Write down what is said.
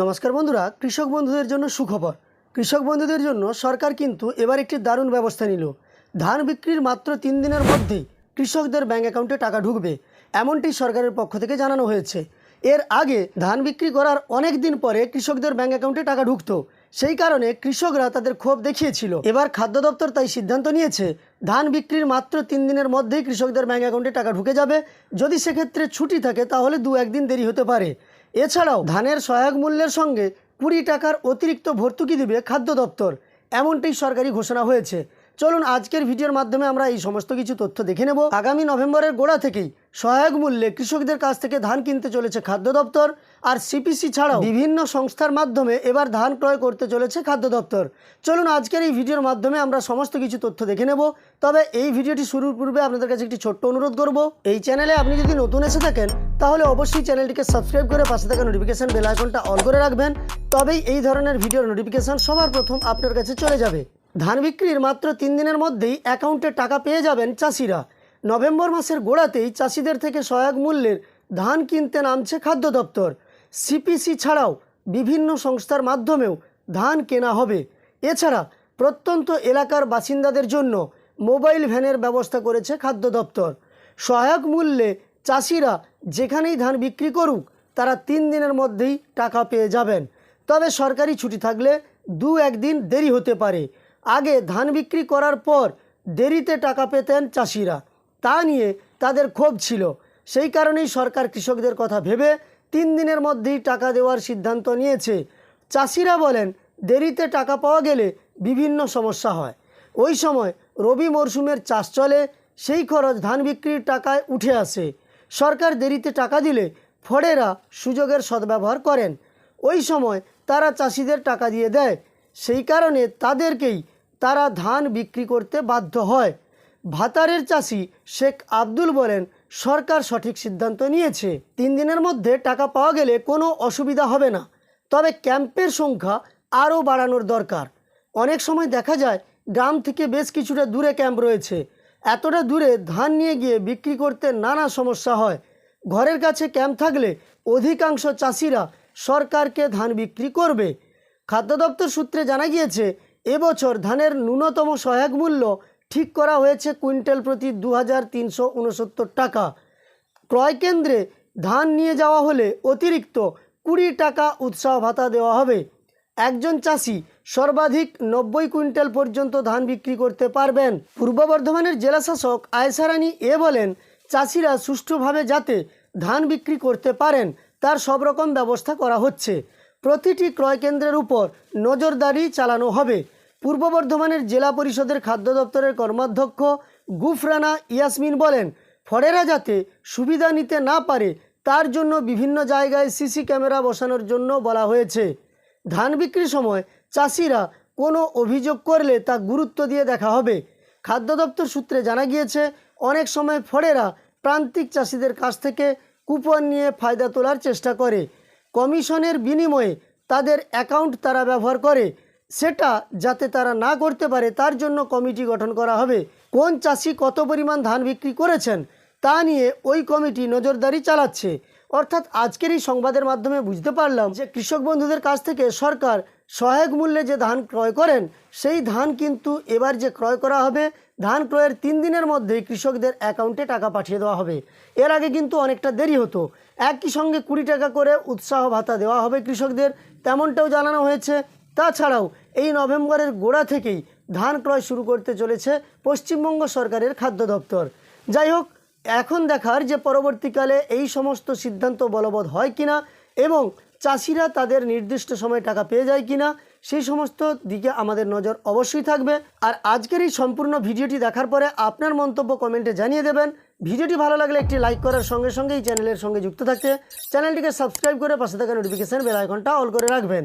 নমস্কার বন্ধুরা, কৃষক বন্ধুদের জন্য সুখবর। কৃষক বন্ধুদের জন্য সরকার কিন্তু এবার একটি দারুণ ব্যবস্থা নিল। ধান বিক্রির মাত্র তিন দিনের মধ্যেই কৃষকদের ব্যাঙ্ক অ্যাকাউন্টে টাকা ঢুকবে, এমনটি সরকারের পক্ষ থেকে জানানো হয়েছে। এর আগে ধান বিক্রি করার অনেক দিন পরে কৃষকদের ব্যাঙ্ক অ্যাকাউন্টে টাকা ঢুকতো, সেই কারণে কৃষকরা তাদের ক্ষোভ দেখিয়েছিল। এবার খাদ্য দপ্তর তাই সিদ্ধান্ত নিয়েছে, ধান বিক্রির মাত্র তিন দিনের মধ্যেই কৃষকদের ব্যাঙ্ক অ্যাকাউন্টে টাকা ঢুকে যাবে। যদি সেক্ষেত্রে ছুটি থাকে, তাহলে দু একদিন দেরি হতে পারে। এছাড়াও ধানের সহায়ক মূল্যের সঙ্গে কুড়ি টাকার অতিরিক্ত ভর্তুকি দেবে খাদ্য দপ্তর। এমনটাই সরকারি ঘোষণা হয়েছে। চলুন আজকের ভিডিওর মাধ্যমে আমরা এই সমস্ত কিছু তথ্য দেখে নেব। আগামী নভেম্বরের গোড়া থেকেই সহায়ক মূল্যে কৃষকদের কাছ থেকে ধান কিনতে চলেছে খাদ্য দপ্তর আর সিপিসি ছাড়াও বিভিন্ন সংস্থার মাধ্যমে এবার ধান ক্রয় করতে চলেছে খাদ্য দপ্তর। চলুন আজকের এই ভিডিওর মাধ্যমে আমরা সমস্ত কিছু তথ্য দেখে নেব। তবে এই ভিডিওটি শুরুর পূর্বে আপনাদের কাছে একটি ছোট্ট অনুরোধ করব, এই চ্যানেলে আপনি যদি নতুন এসে থাকেন, তাহলে অবশ্যই চ্যানেলটিকে সাবস্ক্রাইব করে পাশে থাকা নোটিফিকেশন বেল আইকনটা অন করে রাখবেন। তবেই এই ধরনের ভিডিওর নোটিফিকেশন সবার প্রথম আপনার কাছে চলে যাবে। ধান বিক্রির মাত্র তিন দিনের মধ্যেই অ্যাকাউন্টে টাকা পেয়ে যাবেন চাষিরা। নভেম্বর মাসের গোড়াতেই চাষিদের থেকে সহায়ক মূল্যের ধান কিনতে নামছে খাদ্য দপ্তর। সিপিসি ছাড়াও বিভিন্ন সংস্থার মাধ্যমেও ধান কেনা হবে। এছাড়া প্রত্যন্ত এলাকার বাসিন্দাদের জন্য মোবাইল ভ্যানের ব্যবস্থা করেছে খাদ্য দপ্তর। সহায়ক মূল্যে চাষিরা যেখানেই ধান বিক্রি করুক, তারা তিন দিনের মধ্যেই টাকা পেয়ে যাবেন। তবে সরকারি ছুটি থাকলে দু একদিন দেরি হতে পারে। আগে ধান বিক্রি করার পর দেরিতে টাকা পেতেন চাষিরা। তা নিয়ে তাদের ক্ষোভ ছিল। সেই কারণেই সরকার কৃষকদের কথা ভেবে তিন দিনের মধ্যেই টাকা দেওয়ার সিদ্ধান্ত নিয়েছে। চাষিরা বলেন, দেরিতে টাকা পাওয়া গেলে বিভিন্ন সমস্যা হয়। ওই সময় রবি মরশুমের চাষ চলে, সেই খরচ ধান বিক্রির টাকায় উঠে আসে। সরকার দেরিতে টাকা দিলে ফড়েরা সুযোগের সদ্ব্যবহার করেন। ওই সময় তারা চাষিদের টাকা দিয়ে দেয়। সেই কারণে তাদেরকেই তারা ধান বিক্রি করতে বাধ্য হয়। ভাতারের চাষি শেখ আব্দুল বলেন, সরকার সঠিক সিদ্ধান্ত নিয়েছে। তিন দিনের মধ্যে টাকা পাওয়া গেলে কোনো অসুবিধা হবে না। তবে ক্যাম্পের সংখ্যা আরও বাড়ানোর দরকার। অনেক সময় দেখা যায়, গ্রাম থেকে বেশ কিছুটা দূরে ক্যাম্প রয়েছে। এতটা দূরে ধান নিয়ে গিয়ে বিক্রি করতে নানা সমস্যা হয়। ঘরের কাছে ক্যাম্প থাকলে অধিকাংশ চাষিরা সরকারকে ধান বিক্রি করবে। খাদ্য দপ্তর সূত্রে জানা গিয়েছে এবছর ধানের ন্যূনতম সহায়ক মূল্য ঠিক করা হয়েছে কুইন্টাল প্রতি দু হাজার তিনশো উনসত্তর টাকা। ক্রয় কেন্দ্রে ধান নিয়ে যাওয়া হলে অতিরিক্ত কুড়ি টাকা উৎসাহ ভাতা দেওয়া হবে। একজন চাষি সর্বাধিক নব্বই কুইন্টাল পর্যন্ত ধান বিক্রি করতে পারবেন। পূর্ব বর্ধমানের জেলাশাসক আয়সারানী এ বলেন, চাষিরা সুষ্ঠুভাবে যাতে ধান বিক্রি করতে পারেন, তার সব রকম ব্যবস্থা করা হচ্ছে। প্রতিটি ক্রয় কেন্দ্রের উপর নজরদারি চালানো হবে। পূর্ব বর্ধমানের জেলা পরিষদের খাদ্য দপ্তরের কর্মাধ্যক্ষ গুফরানা ইয়াসমিন বলেন ফড়েরা যাতে সুবিধা নিতে না পারে, তার জন্য বিভিন্ন জায়গায় সিসি ক্যামেরা বসানোর জন্য বলা হয়েছে। ধান বিক্রির সময় চাষিরা কোনো অভিযোগ করলে তা গুরুত্ব দিয়ে দেখা হবে। খাদ্য দপ্তর সূত্রে জানা গিয়েছে, অনেক সময় ফড়েরা প্রান্তিক চাষিদের কাছ থেকে কুপন নিয়ে ফায়দা তোলার চেষ্টা করে। কমিশনের বিনিময়ে তাদের অ্যাকাউন্ট তারা ব্যবহার করে। সেটা যাতে তারা না করতে পারে, তার জন্য কমিটি গঠন করা হবে। কোন চাষি কত পরিমাণ ধান বিক্রি করেছেন, তা নিয়ে ওই কমিটি নজরদারি চালাচ্ছে। অর্থাৎ আজকের এই সংবাদের মাধ্যমে বুঝতে পারলাম যে কৃষক বন্ধুদের কাছ থেকে সরকার সহায়ক মূল্যে যে ধান ক্রয় করেন, সেই ধান কিন্তু এবার যে ক্রয় করা হবে, ধান ক্রয়ের তিন দিনের মধ্যেই কৃষকদের অ্যাকাউন্টে টাকা পাঠিয়ে দেওয়া হবে। এর আগে কিন্তু অনেকটা দেরি হতো। একই সঙ্গে কুড়ি টাকা করে উৎসাহ ভাতা দেওয়া হবে কৃষকদের, তেমনটাও জানানো হয়েছে। তাছাড়াও এই নভেম্বরের গোড়া থেকেই ধান ক্রয় শুরু করতে চলেছে পশ্চিমবঙ্গ সরকারের খাদ্য দপ্তর। যাই হোক, এখন দেখার যে পরবর্তীকালে এই সমস্ত সিদ্ধান্ত বলবৎ হয় কিনা এবং চাষিরা তাদের নির্দিষ্ট সময় টাকা পেয়ে যায় কিনা, সেই সমস্ত দিকে আমাদের নজর অবশ্যই থাকবে। আর আজকের এই সম্পূর্ণ ভিডিওটি দেখার পরে আপনার মন্তব্য কমেন্টে জানিয়ে দেবেন। ভিডিওটি ভালো লাগলে একটি লাইক করার সঙ্গে সঙ্গে এই চ্যানেলের সঙ্গে যুক্ত থাকতে চ্যানেলটিকে সাবস্ক্রাইব করে পাশে থাকা নোটিফিকেশান বেল আইকনটা অল করে রাখবেন।